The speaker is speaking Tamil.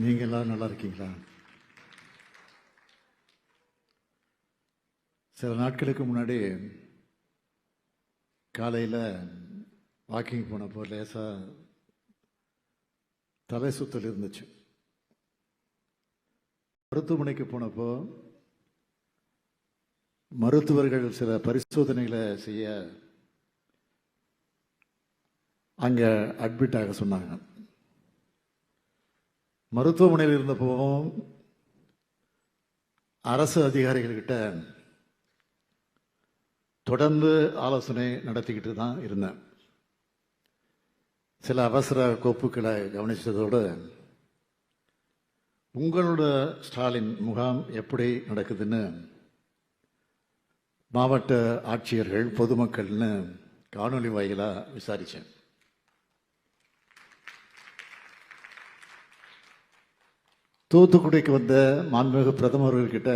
நீங்க எல்லாரும் நல்லா இருக்கீங்களா? சில நாட்களுக்கு முன்னாடி காலையில் வாக்கிங் போனப்போ லேசாக தலை சுத்தல் இருந்துச்சு. மருத்துவமனைக்கு போனப்போ மருத்துவர்கள் சில பரிசோதனைகளை செய்ய அங்கே அட்மிட் ஆக சொன்னாங்க. மருத்துவமனையில் இருந்தப்போ அரசு அதிகாரிகள்கிட்ட தொடர்ந்து ஆலோசனை நடத்திக்கிட்டு தான் இருந்தேன். சில அவசர கோப்புகளை கவனிச்சதோடு உங்களோட ஸ்டாலின் முகாம் எப்படி நடக்குதுன்னு மாவட்ட ஆட்சியர்கள் பொதுமக்கள்னு காணொலி வாயிலாக விசாரித்தேன் தூத்துக்குடிக்கு வந்த மாண்புமிகு பிரதமர்கள்கிட்ட